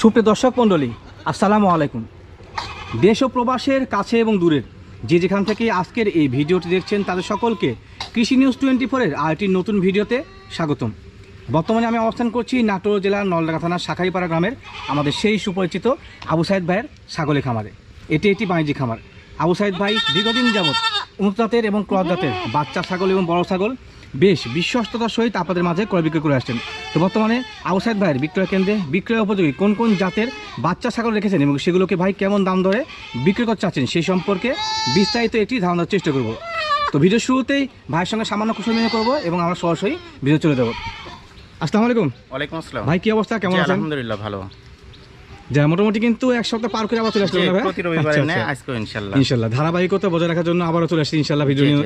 সুপ্রিয় দর্শক মণ্ডলী, আসসালামু আলাইকুম। দেশ ও প্রবাসের কাছে এবং দূরের যে যেখান থেকে আজকের এই ভিডিওটি দেখছেন, তাদের সকলকে কৃষি নিউজ টোয়েন্টি ফোরের আরেকটি নতুন ভিডিওতে স্বাগতম। বর্তমানে আমি অবস্থান করছি নাটোর জেলার নলডাঙ্গা থানার শাখাইপাড়া গ্রামের আমাদের সেই সুপরিচিত আবু সাইদ ভাইয়ের ছাগলের খামারে। এটি একটি বাণিজ্যিক খামার। আবু সাইদ ভাই দীর্ঘদিন যাবৎ উন্নত জাতের এবং ক্রস জাতের বাচ্চা ছাগল এবং বড় ছাগল বেশ বিশ্বস্ততার সহিত আপনাদের মাঝে ক্রয় বিক্রয় করে আসছেন। তো বর্তমানে আউসাইদ ভাইয়ের বিক্রয় কেন্দ্রে বিক্রয় উপযোগী কোন কোন জাতের বাচ্চা ছাগল রেখেছেন এবং সেগুলোকে ভাই কেমন দাম ধরে বিক্রয় করতে চাচ্ছেন সেই সম্পর্কে বিস্তারিত একটি ধারণার চেষ্টা করব। তো ভিডিও শুরুতেই ভাইয়ের সঙ্গে সামান্য কুশল বিনিময় করব এবং আমরা সরাসরি ভিডিও চলে যাব। আসসালামু আলাইকুম। ওয়ালাইকুম আসসালাম। ভাই কি অবস্থা? কেমন আছেন? আলহামদুলিল্লাহ ভালো। যা মোটামুটি কিন্তু এক সপ্তাহ পার করে আবার চলে আসলাম ভাই? প্রতি রবিবারে আচ্ছা, নেয় আচ্ছা। ইনশাল্লাহ। ধারাবাহিকতা বজায় রাখার জন্য আবারও চলে আসছি ইনশাল্লাহ ভিডিও নিয়ে।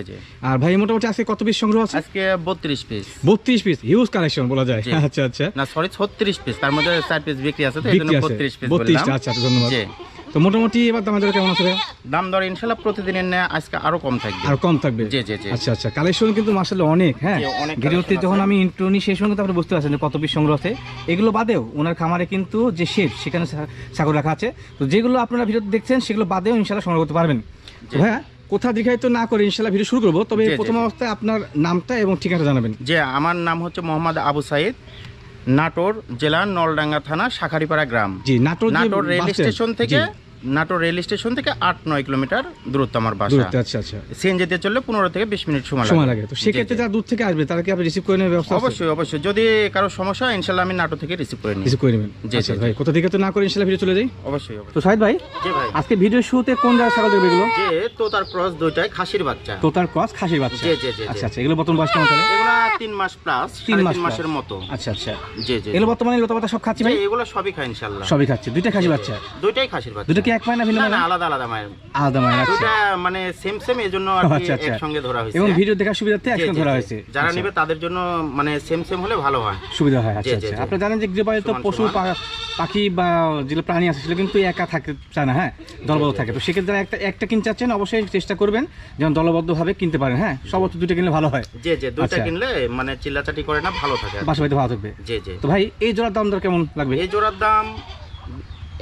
আর ভাই মোটামুটি আজকে কত পিস সংগ্রহ আছে? আজকে বত্রিশ পিস বত্রিশ পিস হিউজ কালেকশন বলা যায়। আচ্ছা আচ্ছা। না সরি ছত্রিশ পিস তার মধ্যে পিস বিক্রি আছে তো পিস বত্রিশটা বললাম। আচ্ছা আচ্ছা ধন্যবাদ। তো মোটামুটি এবার দাম দর কেমন আছে দাম দর ইনশাল্লাহ প্রতিদিনের নেয় আজকে আরও কম থাকবে। আর কম থাকবে? জি, জি, জি। আচ্ছা আচ্ছা কালেকশন কিন্তু মাসাল্লাহ অনেক হ্যাঁ? collection যখন আমি ইন্ট্রো নিই সেই সঙ্গে তো আপনি বুঝতে পারছেন কত পিস সংগ্রহ আছে। এগুলো বাদেও ওনার খামারে কিন্তু যে শেড সেখানে ছাগল রাখা আছে। তো যেগুলো আপনারা ভিডিও দেখছেন সেগুলো বাদেও ইনশাল্লাহ সংগ্রহ করতে পারবেন। হ্যাঁ কোথা দীঘায়িত না করে ইনশাল্লাহ ভিডিও শুরু করব তবে প্রথম অবস্থায় আপনার নামটা এবং ঠিকানা জানাবেন। যে আমার নাম হচ্ছে মোহাম্মদ আবু সাইদ নাটোর জেলার নলডাঙ্গা থানা শাখারিপাড়া গ্রাম। জি নাটোর নাটোর রেল স্টেশন থেকে নাটোর রেল স্টেশন থেকে আট নয় কিলোমিটার দূরত্ব আমার বাসা। দূরত্বে আচ্ছা আচ্ছা। সিএনজিতে চললে পনেরো থেকে বিশ মিনিট সময় সময় লাগে। তো সেক্ষেত্রে। যারা দূর থেকে আসবে তারা কি আপনি রিসিভ করে আছে? অবশ্যই অবশ্যই। যদি কারও সমস্যা হয় ইনশাল্লাহ আমি নাটো থেকে রিসিভ করে নিই রিসিভ করে নেবেন। জি, আচ্ছা ভাই কোথা থেকে তো না করে ইনশাল্লাহ ভিডিও চলে যাই অবশ্যই তো সাহেদ ভাই জি ভাই। আজকে ভিডিও শুরুতে কোন জায়গায় ছাগল দেখবে এগুলো? যে তোতার ক্রস দুইটাই খাসির বাচ্চা। তোতার ক্রস খাসির বাচ্চা। জি, জি, জি। আচ্ছা আচ্ছা এগুলো বর্তমান বয়স কেমন চলে এগুলা তিন মাস প্লাস তিন তিন মাস মাসের মতো। আচ্ছা আচ্ছা। জি জি এগুলো বর্তমানে লতা পাতা সব খাচ্ছি ভাই? এগুলো সবই খায় ইনশাল্লাহ। সবই খাচ্ছে দুইটা খাসি বাচ্চা। দুইটাই খাসির বাচ্চা। দুটো কি এক পায় না ভিন্ন না না আলাদা আলাদা মায়ের আলাদা মানে আচ্ছা। মানে সেম সেম এই আর কি আচ্ছা, আচ্ছা। একসঙ্গে ধরা হয়েছে। এবং ভিডিও দেখার সুবিধার্থে জি, ধরা হয়েছে। যারা আচ্ছা, নেবে তাদের জন্য মানে সেম সেম হলে ভালো হয়। সুবিধা হয় আচ্ছা জি, জি, আচ্ছা। আপনি জানেন যে গৃহপালিত পশু পাখি বা যেগুলো প্রাণী আছে সেগুলো কিন্তু একা থাকতে চায় না হ্যাঁ? দলবদ্ধ থাকে। তো সেক্ষেত্রে যারা একটা একটা কিনতে চাচ্ছেন অবশ্যই চেষ্টা করবেন যেন দলবদ্ধভাবে কিনতে পারেন হ্যাঁ? সর্বোচ্চ দুটো কিনলে ভালো হয়। আচ্ছা। কিনলে মানে চিল্লাচাটি করে না ভালো থাকে বাসা বাড়িতে ভালো থাকবে। জি জি। তো ভাই এই জোড়ার দাম দর কেমন লাগবে? এই জোড়ার দাম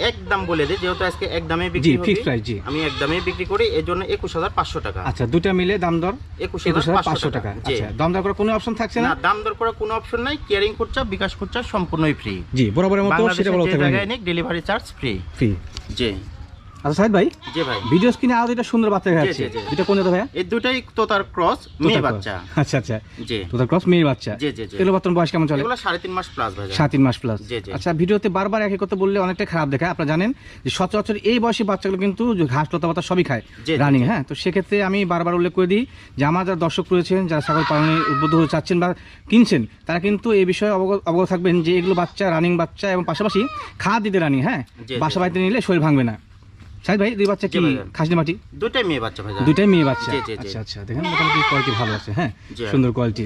একদম বলে দিই যেহেতু আজকে একদমে জি বিক্রি হবে ফিক্সড প্রাইস জি। আমি একদমে বিক্রি করি এর জন্য একুশ হাজার পাঁচশো টাকা। আচ্ছা দুটা মিলে দাম দর একুশ একুশ হাজার হাজার পাঁচশো টাকা আচ্ছা দাম দর কোনো অপশন থাকছে না? না দাম দর করার কোনো অপশন নাই কেয়ারিং খরচা বিকাশ খরচা সম্পূর্ণই ফ্রি জি বরাবরের মতো সেটা বলা যে থাকবে জায়গায় ডেলিভারি চার্জ ফ্রি ফ্রি জি। আচ্ছা সাহেদ ভাই? জি ভাই। ভিডিও স্ক্রিনে আরও দুইটা সুন্দর বাচ্চা দেখা জি, যাচ্ছে জি, জি। এটা কোন জায়গা ভাইয়া? এই দুটাই তো তার ক্রস মেয়ে তোতার বাচ্চা। আচ্ছা আচ্ছা। জি। তোতার ক্রস মেয়ে বাচ্চা। জি, জি। এগুলো বর্তমান বয়স কেমন চলে? এগুলো সাড়ে তিন মাস প্লাস ভাই সাত তিন মাস প্লাস। আচ্ছা ভিডিওতে বারবার একই কথা বললে অনেকটা খারাপ দেখায়। আপনারা জানেন যে সচরাচর এই বয়সী বাচ্চাগুলো কিন্তু ঘাস লতা পাতা সবই খায় রানিং হ্যাঁ? তো সেক্ষেত্রে আমি বারবার উল্লেখ করে দিই যে আমার যারা দর্শক রয়েছেন যারা ছাগল পালনে উদ্বুদ্ধ হতে চাচ্ছেন বা কিনছেন তারা কিন্তু এই বিষয়ে অবগত থাকবেন যে এগুলো বাচ্চা রানিং বাচ্চা এবং পাশাপাশি খাওয়া দিতে রানিং হ্যাঁ? বাসা বাড়িতে নিলে শরীর ভাঙবে না। সাহেদ ভাই দুই বাচ্চা কি খাসি মাটি? দুটাই মেয়ে বাচ্চা ভাই দুইটাই মেয়ে বাচ্চা। আচ্ছা আচ্ছা দেখেন মোটামুটি কোয়ালিটি ভালো আছে হ্যাঁ? সুন্দর কোয়ালিটি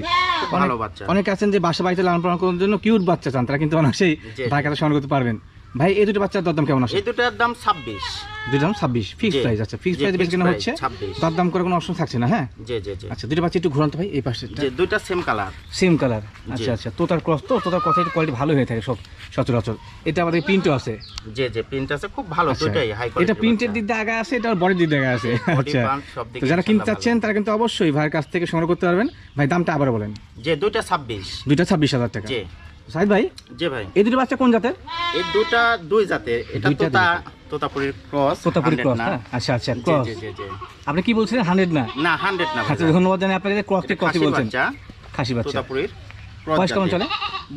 ভালো বাচ্চা। অনেকে আছেন যে বাসা বাড়িতে লালন পালন করার জন্য কিউট বাচ্চা চান তারা কিন্তু অনেক সেই ঢাকাতে সংগ্রহ করতে পারবেন। ভাই এই দুটো বাচ্চার দরদাম কেমন আছে? এই দুটার দাম ছাব্বিশ। দুটো দাম ছাব্বিশ ফিক্স প্রাইস আচ্ছা ফিক্স প্রাইস বেশ কেনা হচ্ছে? 26 দরদাম করে কোনো অপশন থাকছে না হ্যাঁ? জি জি জি। আচ্ছা দুটো বাচ্চা একটু ঘুরান্ত ভাই এই পাশে। দুইটা সেম কালার সেম কালার আচ্ছা আচ্ছা তোতার ক্রস তো? তোতার ক্রস একটু কোয়ালিটি ভালো হয়ে থাকে সব সচরাচর। এটা আমাদের প্রিন্টও আছে। যে যে প্রিন্ট আছে খুব ভালো আচ্ছা। দুটাই হাই এটা প্রিন্টের দিক দিয়ে আগে আছে এটা বডির দিক দিয়ে আগে আছে। আচ্ছা। তো যারা কিনতে চাচ্ছেন তারা কিন্তু অবশ্যই ভাইয়ের কাছ থেকে সংগ্রহ করতে পারবেন। ভাই দামটা আবার বলেন। যে দুইটা ছাব্বিশ। দুইটা ছাব্বিশ হাজার টাকা। জি। সাহেদ ভাই? জি ভাই। এই দুটো বাচ্চা কোন জাতের? এই দুটা দুই জাতের। এটা তোতা দুই ক্রস তোতাপুরি 100 ক্রস হ্যাঁ? আচ্ছা আচ্ছা ক্রস। জি, জি, জি। আপনি কি বলছিলেন না? না আচ্ছা ধন্যবাদ জানাই আপনাকে ক্রস বলছেন। খাসি বাচ্চা। তোতাপুরির বয়স কেমন চলে?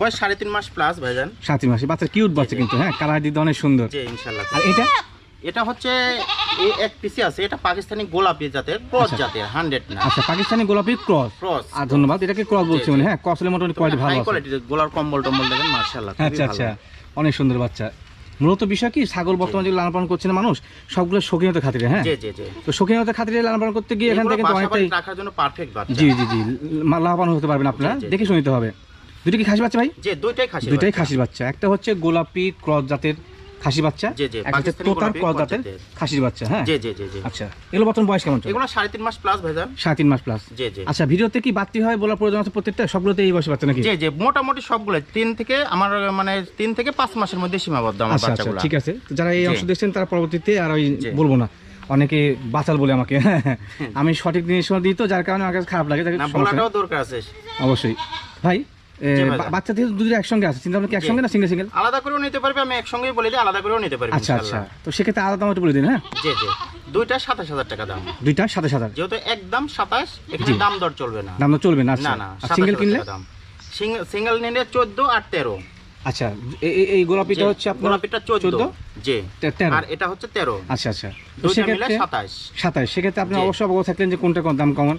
বয়স সাড়ে তিন মাস প্লাস ভাইজান। সাত মাসে। বাচ্চা কিউট বাচ্চা কিন্তু হ্যাঁ? কালার দিতে অনেক সুন্দর। আর এটা? এটা হচ্ছে এক পিসি আছে এটা পাকিস্তানি গোলাপি জাতের ক্রস আচ্ছা। জাতের হান্ড্রেড না। আচ্ছা পাকিস্তানি গোলাপি ক্রস ক্রস আর ধন্যবাদ এটাকে ক্রস বলছি মানে হ্যাঁ ক্রস হলে মোটামুটি কোয়ালিটি ভালো হাই আছে। কোয়ালিটির গোলার কম্বল টম্বল দেখেন মার্শাল্লাহ আচ্ছা আচ্ছা অনেক সুন্দর বাচ্চা। মূলত বিষয় কি ছাগল বর্তমানে যে লালন পালন করছে না মানুষ সবগুলো শৌখিনতার খাতিরে হ্যাঁ? জি জি জি। তো শৌখিনতার খাতিরে লালন পালন করতে গিয়ে এখান থেকে অনেকটাই রাখার জন্য পারফেক্ট বাচ্চা। জি জি জি লাভবান হতে পারবেন আপনারা। দেখে শুনে নিতে হবে। দুটো কি খাসি বাচ্চা ভাই? যে দুইটাই খাসি দুইটাই। খাসির বাচ্চা। একটা হচ্ছে গোলাপি ক্রস জাতের খাসি বাচ্চা? পাকিস্তানি তোতার ক্রস খাসির বাচ্চা হ্যাঁ? জি জি জি জি। আচ্ছা এগুলো বর্তমান বয়স কেমন এগুলো সাড়ে তিন মাস প্লাস ভাইজান। সাড়ে তিন মাস প্লাস জি জি। আচ্ছা ভিডিওতে কি বাড়তি হয় বলার প্রয়োজন আছে প্রত্যেকটা? সবগুলোতে এই বয়সে বাচ্চা নাকি? জি জি মোটামুটি সবগুলো। তিন থেকে আমার মানে তিন থেকে পাঁচ মাসের মধ্যে সীমাবদ্ধ আমার আচ্ছা আচ্ছা বাচ্চাগুলো। ঠিক আছে। যারা এই অংশ দেখছেন তারা পরবর্তীতে আর ওই বলব না। অনেকে বাঁচাল বলে আমাকে। আমি সঠিক জিনিস দিই তো যার কারণে আমার কাছে খারাপ লাগে। দরকার আছে। অবশ্যই। ভাই? বাচ্চা থেকে দুটো একসঙ্গে আছে। চিন্তা ভাবনা একসঙ্গে না সিঙ্গেল সিঙ্গেল আলাদা করেও নিতে পারবে আমি একসঙ্গেই বলে দিই আলাদা করেও নিতে পারবে আচ্ছা আচ্ছা। তো সেক্ষেত্রে আলাদা দাম বলে দিন হ্যাঁ? জি জি। দুইটা সাতাশ হাজার টাকা দাম। দুইটা সাতাশ হাজার। যেহেতু একদম সাতাশ এখানে দাম দর চলবে না। দাম চলবে না আচ্ছা। না না সিঙ্গেল কিনলে? সিঙ্গেল নিলে চোদ্দ আর তেরো। আচ্ছা এই গোলাপিটা হচ্ছে আপনার গোলাপিটা জি আর এটা হচ্ছে তেরো। আচ্ছা আচ্ছা। সেক্ষেত্রে সাতাশ সাতাশ সেক্ষেত্রে আপনি জি। অবশ্যই অবগত থাকলেন যে কোনটা কোন দাম কমন।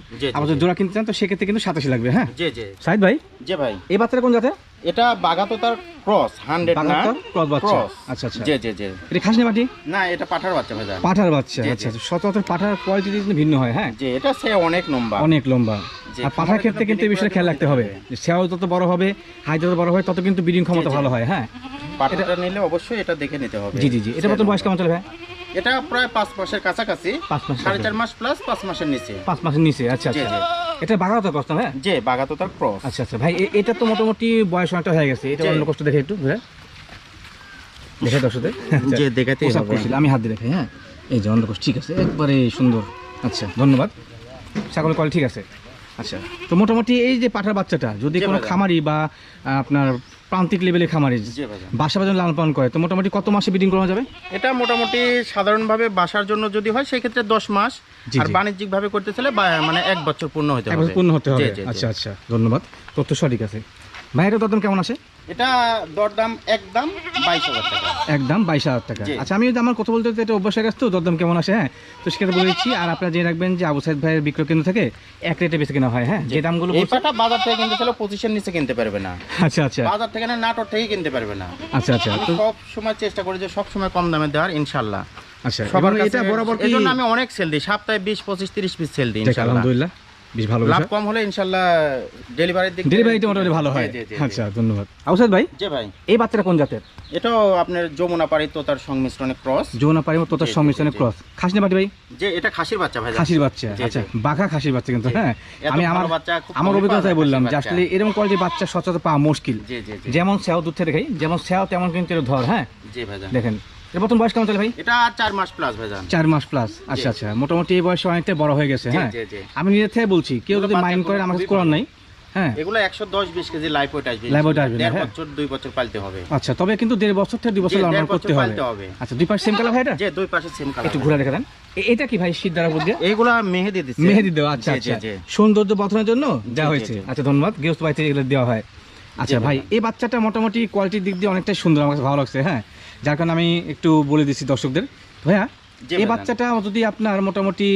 জোড়া কিনতে চান তো সেক্ষেত্রে কিন্তু সাতাশি লাগবে হ্যাঁ? জি জি। সাইদ ভাই? জি ভাই। এই বাচ্চাটা কোন জাতে এটা বাগাতো তার ক্রস হান্ড্রেড না? ক্রস বাচ্চা। আচ্ছা, আচ্ছা। জি জি জি। এটা খাসনি বাটি না এটা পাঠার বাচ্চা ভাই পাঠার বাচ্চা। আচ্ছা আচ্ছা। সচরাচর পাঠার কোয়ালিটি কিন্তু ভিন্ন হয় হ্যাঁ? জি এটা সে অনেক লম্বা। অনেক লম্বা। আর পাঠার ক্ষেত্রে কিন্তু এই বিষয়ে খেয়াল রাখতে হবে। সেও যত বড় হবে হাইট যত বড় হয় তত কিন্তু ব্রিডিং ক্ষমতা। ভালো হয় হ্যাঁ? পাঠাটা নিলে অবশ্যই এটা দেখে নিতে হবে। জি জি জি। এটা মতন বয়স কেমন চলে ভাই? এটা প্রায় পাঁচ মাসের কাছাকাছি। সাড়ে চার মাস প্লাস পাঁচ মাসের নিচে। পাঁচ মাসের নিচে আচ্ছা আচ্ছা। এটা বাঘাও কষ্ট হ্যাঁ যে বাগাতো তার ক্রস আচ্ছা আচ্ছা। ভাই এটা তো মোটামুটি বয়স অনেকটা হয়ে গেছে। এটা অন্য কষ্ট দেখে একটু বুঝে দেখে দর্শকদের। আচ্ছা। যে হবে। করছিল, আমি হাত দিয়ে রেখে হ্যাঁ? এই যে অন্য ঠিক আছে। একবারে সুন্দর। আচ্ছা ধন্যবাদ। ছাগলের কোয়ালিটি ঠিক আছে। আচ্ছা তো মোটামুটি এই যে পাঠার বাচ্চাটা যদি কোনো খামারি বা আপনার প্রান্তিক লেভেলের খামারে। বাসা বাজার লালন পালন করে তো মোটামুটি কত মাসে ব্রিডিং করা যাবে? এটা মোটামুটি সাধারণভাবে বাসার জন্য যদি হয় সেই ক্ষেত্রে দশ মাস। আর বাণিজ্যিকভাবে বাণিজ্যিক ভাবে করতে চাইলে মানে এক বছর পূর্ণ হতে হবে। পূর্ণ হতে হবে। আচ্ছা আচ্ছা। ধন্যবাদ। তথ্য সঠিক আছে। ভাইয়ের দরদাম কেমন আছে? এটা দরদাম একদম বাইশ হাজার টাকা। একদম বাইশ হাজার টাকা। আচ্ছা আমি যদি আমার কথা বলতে এটা অভ্যাস হয়ে তো দরদাম কেমন আসে হ্যাঁ? তো সেক্ষেত্রে বলে দিচ্ছি আর আপনারা জেনে রাখবেন যে আবু সাইদ ভাইয়ের বিক্রয় কেন্দ্র থেকে এক রেটে বেশি কেনা হয় হ্যাঁ? যে দামগুলো এই বাজার থেকে কিনতে চাইলে পঁচিশের নিচে কিনতে পারবে না। আচ্ছা আচ্ছা। বাজার থেকে না নাটোর থেকে কিনতে পারবে না। আচ্ছা আচ্ছা। তো সব সময় চেষ্টা করি যে সব সময় কম দামে দেওয়ার ইনশাল্লাহ। আচ্ছা সবার এটা বরাবর এই জন্য আমি অনেক সেল দিই। সপ্তাহে বিশ পঁচিশ তিরিশ পিস সেল দিই ইনশাল্লাহ। আলহামদুলিল্লাহ। বেশ ভালো লাভ কম হলে ইনশাল্লাহ ডেলিভারির দিক ডেলিভারিটা মোটামুটি ভালো হয়। আচ্ছা ধন্যবাদ। আবু সাইদ ভাই? জি ভাই। এই বাচ্চাটা কোন জাতের? এটাও আপনার যমুনা পাড়ি তোতার সংমিশ্রণে ক্রস যৌনা পারি তোতার সংমিশ্রণে। ক্রস খাসনি বাটি ভাই? যে এটা খাসির বাচ্চা ভাই খাসির বাচ্চা আচ্ছা বাঘা খাসির বাচ্চা কিন্তু হ্যাঁ। আমি আমার বাচ্চা আমার অভিজ্ঞতায় বললাম যে আসলে এরকম কোয়ালিটির বাচ্চা সচরাচর পাওয়া মুশকিল। যেমন স্যাও দুধ থেকে দেখাই যেমন স্যাও তেমন কিন্তু এর ধর হ্যাঁ। জি ভাইজান। দেখেন এর প্রথম বয়স কেমন চলে ভাই? এটা চার মাস প্লাস ভাইজান। চার মাস প্লাস আচ্ছা আচ্ছা। মোটামুটি এই বয়সে অনেকটা বড় হয়ে গেছে হ্যাঁ। আমি নিজের থেকে বলছি কেউ যদি মাইন্ড করেন আমার করার নাই হ্যাঁ? এগুলো একশো দশ বিশ কেজি লাইফ ওয়েট আসবে Live weight আসবে দেড় হ্যাঁ। বছর দুই বছর পালতে হবে। আচ্ছা তবে কিন্তু দেড় বছর থেকে দুই বছর লালন করতে হবে। আচ্ছা দুই পাশ সেম কালার ভাই এটা? যে দুই পাশে সেম কালার একটু ঘুরে রেখে দেন। এটা কি ভাই শীত দ্বারা বুঝে এইগুলা মেহেদি দিচ্ছে। মেহেদি দেওয়া আচ্ছা আচ্ছা। সৌন্দর্য বর্ধনের জন্য দেওয়া হয়েছে। আচ্ছা ধন্যবাদ। গৃহস্থ বাড়িতে এগুলো দেওয়া হয়। আচ্ছা ভাই। এই বাচ্চাটা মোটামুটি কোয়ালিটির দিক দিয়ে অনেকটাই সুন্দর আমার কাছে ভালো লাগছে হ্যাঁ? যার কারণে আমি একটু বলে দিচ্ছি দর্শকদের। ভাইয়া এই বাচ্চাটা যদি আপনার মোটামুটি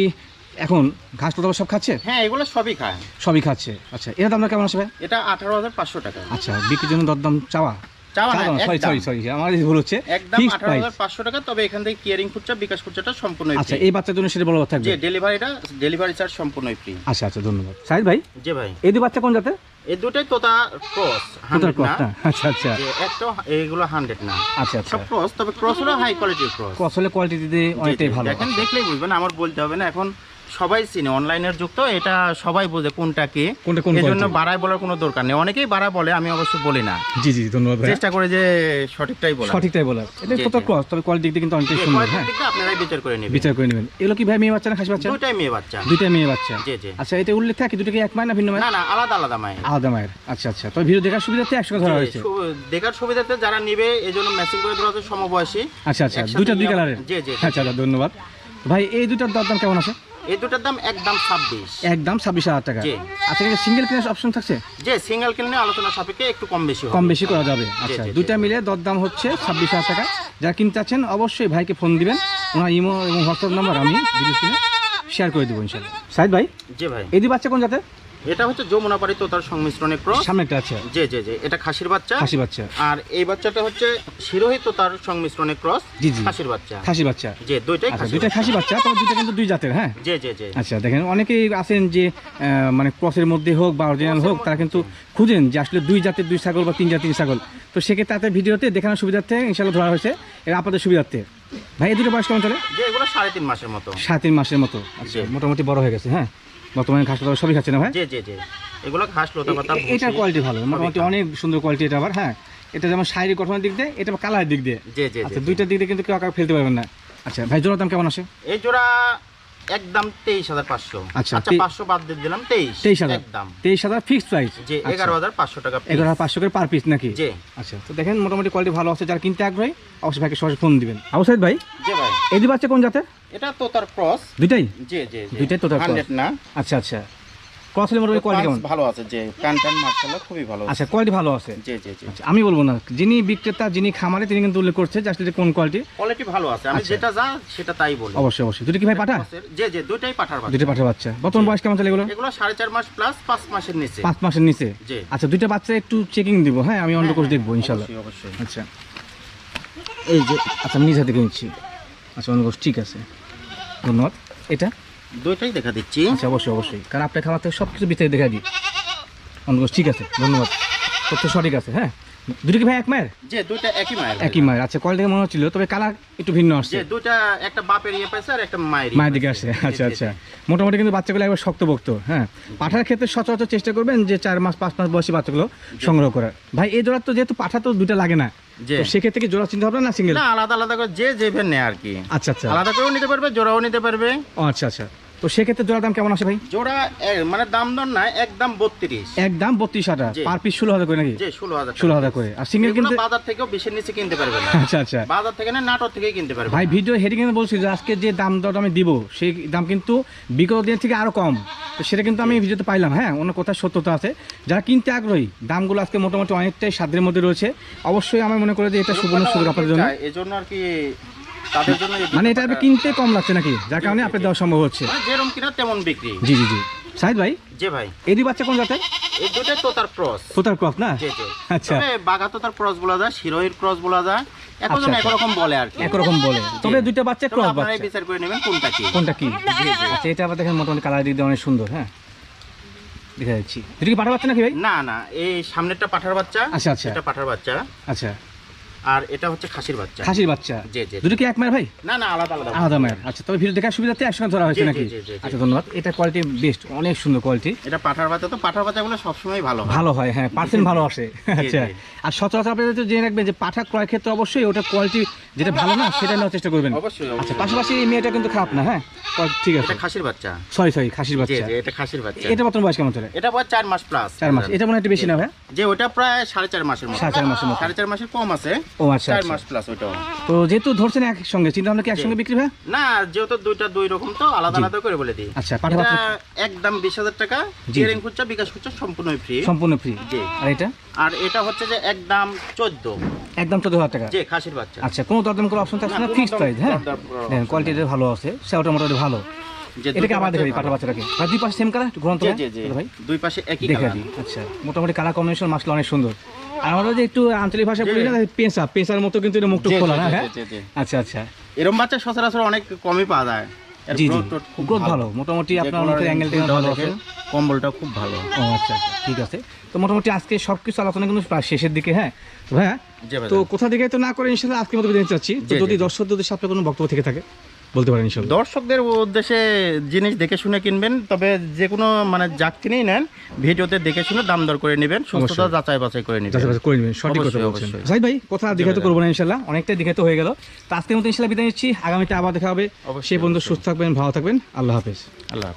এখন ঘাস পাতা সব খাচ্ছে? হ্যাঁ এগুলো সবই খায়। সবই খাচ্ছে। আচ্ছা এর দামটা কেমন আসবে? এটা আঠারো হাজার পাঁচশো টাকা। আচ্ছা বিক্রির জন্য দরদাম চাওয়া? চাওয়া সরি সরি সরি আমার ভুল হচ্ছে। একদম আঠারো হাজার পাঁচশো টাকা তবে এখান থেকে কিয়ারিং খুচরা বিকাশ খুচরাটা সম্পূর্ণ আচ্ছা এই বাচ্চার জন্য সেটা বড় কথা থাকবে? যে ডেলিভারিটা ডেলিভারি চার্জ সম্পূর্ণই ফ্রি আচ্ছা আচ্ছা ধন্যবাদ। সাহিদ ভাই যে ভাই। এই দুই বাচ্চা কোন জাতের? এই দুটাই তোতা ক্রস হান্ড্রেড ক্রস আচ্ছা আচ্ছা। একটা এইগুলো হান্ড্রেড না। আচ্ছা আচ্ছা। সব ক্রস তবে ক্রস হলো হাই কোয়ালিটির ক্রস কোয়ালিটি দিতে অনেকটাই ভালো। দেখেন দেখলেই বুঝবেন আমার বলতে হবে না এখন সবাই চিনে অনলাইনের যুগ তো এটা সবাই বোঝে কোনটা কি। কোনটা কোন জন্য বাড়ায় বলার কোনো দরকার নেই। অনেকেই বাড়া বলে আমি অবশ্য বলি না। জি জি ধন্যবাদ চেষ্টা করে যে সঠিকটাই বলা সঠিকটাই বলার। এটা কত ক্রস তবে কোয়ালিটি দিকটা কিন্তু অনেকটাই সুন্দর হ্যাঁ? আপনারাই বিচার করে নেবেন। বিচার করে নেবেন। এগুলো কি ভাই মেয়ে বাচ্চা না খাসি বাচ্চা? দুটাই মেয়ে বাচ্চা। দুইটা মেয়ে বাচ্চা। জি, জি। আচ্ছা এটা উল্লেখ থাকে দুটো কি এক মায় না ভিন্ন মায় না না আলাদা আলাদা মায়ের। আলাদা মায়ের। আচ্ছা আচ্ছা। তবে ভিডিও দেখার সুবিধাতে একসঙ্গে ধরা হয়েছে। দেখার সুবিধাতে যারা নিবে এই জন্য ম্যাচিং করে ধরা হচ্ছে সমবয়সী। আচ্ছা আচ্ছা। দুইটা দুই কালারের জি জি জি। আচ্ছা আচ্ছা ধন্যবাদ। ভাই এই দুটার দরদাম কেমন আছে? এই দুটার দাম একদম ছাব্বিশ। একদম ছাব্বিশ হাজার টাকা। আচ্ছা এটা সিঙ্গেল কেনার অপশন থাকছে? যে সিঙ্গেল কিনে আলোচনা সাপেক্ষে একটু কম বেশি কম বেশি করা যাবে। আচ্ছা। দুইটা মিলে দরদাম হচ্ছে ছাব্বিশ হাজার টাকা। যারা কিনতে আছেন অবশ্যই ভাইকে ফোন দিবেন। ওনার ইমো এবং হোয়াটসঅ্যাপ নাম্বার আমি ভিডিও শেয়ার করে দেবো ইনশাল্লাহ সাইদ ভাই জি ভাই। এই দুই বাচ্চা কোন জাতের? এটা হচ্ছে যমুনাপাড়ি তোতার সংমিশ্রণে ক্রস। সামনে একটা আছে। জি জি জি এটা খাসির বাচ্চা। খাসি বাচ্চা। আর এই বাচ্চাটা হচ্ছে শিরোহিত তোতার সংমিশ্রণে ক্রস। জি, জি। খাসির বাচ্চা। খাসি বাচ্চা। জি দুইটাই আচ্ছা খাসি দুইটা খাসি বাচ্চা তবে দুইটা কিন্তু দুই জাতের হ্যাঁ? জি জি জি। আচ্ছা দেখেন অনেকেই আছেন যে মানে ক্রসের মধ্যে হোক বা অরিজিনাল হোক তারা কিন্তু খুঁজেন যে আসলে দুই জাতের দুই ছাগল বা তিন জাতের ছাগল। তো সেক্ষেত্রে তাদের ভিডিওতে দেখানোর সুবিধার্থে ইনশাল্লাহ ধরা হয়েছে। এর আপনাদের সুবিধার্থে। ভাই এই দুটো বয়স কেমন চলে? যে এগুলো সাড়ে তিন মাসের মতো। সাড়ে তিন মাসের মতো। আচ্ছা মোটামুটি বড় হয়ে গেছে হ্যাঁ? বর্তমানে ঘাস পাতা সবই খাচ্ছে না ভাই? জি জি জি। এগুলো ঘাস লতা পাতা এটার কোয়ালিটি ভালো মোটামুটি অনেক সুন্দর কোয়ালিটি এটা আবার হ্যাঁ? এটা যেমন শারীরিক গঠনের দিক দিয়ে এটা কালারের দিক দিয়ে। জি জি আচ্ছা জি। দুইটার দিক দিয়ে কিন্তু কেউ ফেলতে পারবেন না। আচ্ছা ভাই দাম কেমন আসে? এই জোড়া একদম তেইশ হাজার পাঁচশো। আচ্ছা, আচ্ছা পাঁচশো বাদ দিয়ে দিলাম তেইশ। তেইশ হাজার। একদম। তেইশ হাজার ফিক্সড প্রাইস যে এগারো হাজার পাঁচশো টাকা এগারো হাজার পাঁচশো করে পার পিস নাকি? জি। আচ্ছা তো দেখেন মোটামুটি কোয়ালিটি ভালো আছে। যারা কিনতে আগ্রহী অবশ্যই ভাইকে সরাসরি ফোন দিবেন। অবশ্যই ভাই জি ভাই। এই দুই বাচ্চা কোন জাতের? এটা তো তার ক্রস। দুইটাই? জি জি দুইটাই তোতার। হান্ড্রেড না। আচ্ছা আচ্ছা। ক্রস হলে মোটামুটি কোয়ালিটি কেমন? ভালো আছে যে কান টান মার্শাল্লাহ খুবই ভালো আচ্ছা কোয়ালিটি ভালো আছে? জি জি জি। আচ্ছা আমি বলব না। যিনি বিক্রেতা যিনি খামারে তিনি কিন্তু উল্লেখ করছে যে আসলে কোন কোয়ালিটি কোয়ালিটি ভালো আছে। আমি আচ্ছা। যেটা যা সেটা তাই বলি। অবশ্যই অবশ্যই। দুটো কি ভাই পাঠা জি জি দুইটাই পাঠার বাচ্চা। দুটো পাঠা বাচ্চা। বর্তমান বয়স কেমন চলে এগুলো? এগুলো সাড়ে চার মাস প্লাস পাঁচ মাসের নিচে। পাঁচ মাসের নিচে? জি। আচ্ছা দুইটা বাচ্চা একটু চেকিং দিব হ্যাঁ? আমি অন্য কোর্স দেখব ইনশাল্লাহ। অবশ্যই আচ্ছা। এই যে আচ্ছা আমি নিজে হাতে কিনছি আচ্ছা অন্য কোর্স ঠিক আছে। ধন্যবাদ এটা? দুইটাই দেখা দিচ্ছি। আচ্ছা অবশ্যই অবশ্যই। কারণ আপনার খাবার থেকে সব কিছু বিস্তারিত দেখা দিই। অনুগ্রহ ঠিক আছে ধন্যবাদ। তথ্য সঠিক আছে হ্যাঁ? দুটো কি ভাই এক মায়ের? যে দুইটা একই মায়ের। একই মায়ের আচ্ছা কোয়ালিটি মনে হচ্ছিল তবে কালার একটু ভিন্ন আসছে। যে দুইটা একটা বাপের ইয়ে পাইছে আর একটা মায়ের মায়ের দিকে আসে আচ্ছা আচ্ছা। মোটামুটি কিন্তু বাচ্চাগুলো একবার শক্তভক্ত হ্যাঁ। পাঠার ক্ষেত্রে সচরাচর চেষ্টা করবেন যে চার মাস পাঁচ মাস বয়সী বাচ্চাগুলো সংগ্রহ করার। ভাই এই জোড়ার তো যেহেতু পাঠা তো দুটা লাগে না সেক্ষেত্রে কি জোড়া চিন্তা হবে না সিঙ্গেল না আলাদা আলাদা করে যে যেভাবে নেয় আর কি। আচ্ছা আচ্ছা। আলাদা করেও নিতে পারবে জোড়াও নিতে পারবে। আচ্ছা আচ্ছা। তো সেক্ষেত্রে জোড়ার দাম কেমন আসে ভাই? জোড়া মানে দাম দর না একদম বত্রিশ। একদম বত্রিশ হাজার। পার পিস ষোলো হাজার করে নাকি? ষোলো হাজার ষোলো হাজার করে। আর সিঙ্গেল কিন্তু বাজার থেকেও বিশের নিচে কিনতে পারবে না। আচ্ছা আচ্ছা। বাজার থেকে না নাটোর থেকেই কিনতে পারবে ভাই ভিডিও হেডিং এ বলছি যে আজকে যে দাম দর আমি দিব সেই দাম কিন্তু বিগত দিন থেকে আরও কম। তো সেটা কিন্তু আমি ভিডিওতে পাইলাম হ্যাঁ? অন্য কোথায় সত্যতা আছে। যারা কিনতে আগ্রহী দামগুলো আজকে মোটামুটি অনেকটাই সাধ্যের মধ্যে রয়েছে। অবশ্যই আমি মনে করি যে এটা সুবর্ণ সুযোগ আপনাদের জন্য। এই জন্য আর কি তাদের জন্য মানে এটা আপনি কিনতে কম লাগছে নাকি? যার কারণে আপনার দেওয়া সম্ভব হচ্ছে। মানে যেরকম কিনা তেমন বিক্রি। জি জি জি। সাহিদ ভাই? যে ভাই। এই দুই বাচ্চা কোন জাতের? এই ক্রস। না? জি জি। আচ্ছা। বাঘা তো ক্রস বলা যায় শিরোহির ক্রস বলা যায়। এখন আচ্ছা, আচ্ছা। একরকম বলে আর কি। একরকম বলে। তবে দুইটা বাচ্চা বিচার করে নেবেন কোনটা কি। কোনটা কি? আচ্ছা এটা আবার দেখেন মোটামুটি কালার দিক দিয়ে অনেক সুন্দর হ্যাঁ? দেখা যাচ্ছি। দুটো কি বাচ্চা নাকি ভাই? না না এই সামনেরটা পাঠার বাচ্চা আচ্ছা, আচ্ছা। এটা পাঠার বাচ্চা। আচ্ছা। আর এটা হচ্ছে খাসির বাচ্চা। খাসির বাচ্চা? জি, জি। দুটো কি এক মায়ের ভাই? না না আলাদা আলাদা আলাদা মায়ের। আচ্ছা তবে ভিডিও দেখার সুবিধাতে একসঙ্গে ধরা হয়েছে নাকি। আচ্ছা ধন্যবাদ। এটা কোয়ালিটি বেস্ট অনেক সুন্দর কোয়ালিটি এটা পাঠার বাচ্চা তো পাঠার বাচ্চাগুলো সবসময় ভালো ভালো হয় হ্যাঁ পার্সেন্ট ভালো আসে। আচ্ছা আর সচরাচর আপনাদের তো জেনে রাখবেন যে পাঠা ক্রয় ক্ষেত্রে অবশ্যই ওটা কোয়ালিটি যেটা ভালো না সেটা নেওয়ার চেষ্টা করবেন। অবশ্যই আচ্ছা। পাশাপাশি এই মেয়েটা কিন্তু খারাপ না হ্যাঁ? ঠিক আছে। এটা খাসির বাচ্চা। সরি সরি খাসির বাচ্চা। এটা খাসির বাচ্চা। এটা বর্তমান বয়স কেমন চলে? এটা বয়স চার মাস প্লাস চার মাস। এটা মনে হয় একটু বেশি না ভাই যে ওটা প্রায় সাড়ে চার মাসের মতো। সাড়ে চার মাসের মতো। সাড়ে চার মাসের কম আছে। ও আচ্ছা চার আচ্ছা। মাস প্লাস ওইটাও। তো যেহেতু ধরছেন একসঙ্গে চিন্তা ভাবনা কি একসঙ্গে বিক্রি ভাই না যেহেতু দুইটা দুই রকম তো আলাদা আলাদা করে বলে দিই। আচ্ছা পাঠা বাচ্চা একদম বিশ হাজার টাকা জি। জিয়ারিং খুচরা বিকাশ খুচরা সম্পূর্ণ ফ্রি সম্পূর্ণ ফ্রি আর এটা? আর এটা হচ্ছে যে একদম চোদ্দ। একদম চোদ্দ হাজার টাকা। খাসির বাচ্চা। আচ্ছা কোনো দরদাম করার অপশন থাকছে না, না? ফিক্সড প্রাইস হ্যাঁ? ভালো আছে সেটা মোটামুটি ভালো। এটাকে আবার দেখাবি পাটা বাচ্চাটাকে। আর দুই পাশে সেম কালার ঘুরন্ত ভাই। দুই পাশে একই দেখা দিই। আচ্ছা মোটামুটি কালার কম্বিনেশন অনেক সুন্দর। আর আমরা যে একটু আঞ্চলিক ভাষা বলি না পেঁচা। পেঁচার মতো কিন্তু এটা খোলা না হ্যাঁ। আচ্ছা আচ্ছা। এরকম বাচ্চা সচরাচর অনেক কমই পাওয়া যায়। জি জি। growth টোট খুব গ্রোথ ভালো। মোটামুটি আপনার কোনো অ্যাঙ্গেল থেকে ভালো আছে। কম্বলটা খুব ভালো। ও আচ্ছা আচ্ছা ঠিক আছে। তো মোটামুটি আজকে সব কিছু আলোচনা কিন্তু প্রায় শেষের দিকে হ্যাঁ? তো হ্যাঁ? তো কোথা থেকে তো না করে ইনশাল্লাহ আজকে মতো চাচ্ছি। তো যদি জি। দর্শকদের উদ্দেশ্যে কোনো বক্তব্য থেকে থাকে। বলতে পারেন ইনশাল্লাহ। দর্শকদের উদ্দেশ্যে জিনিস দেখে শুনে কিনবেন তবে যে কোনো মানে যাক কিনেই নেন ভিডিওতে দেখে শুনে দাম দর করে নেবেন সুস্থতা যাচাই বাছাই করে নেবেন। যাচাই বাছাই করে নেবেন সঠিক কথা বলছেন। সাইদ ভাই কথা দেখাতে করব না ইনশাল্লাহ অনেকটাই দেখাতে হয়ে গেল। তো আজকের মতো ইনশাল্লাহ বিদায় নিচ্ছি আগামীতে আবার দেখা হবে। সেই পর্যন্ত সুস্থ থাকবেন ভালো থাকবেন আল্লাহ হাফেজ। আল্লাহ হাফেজ।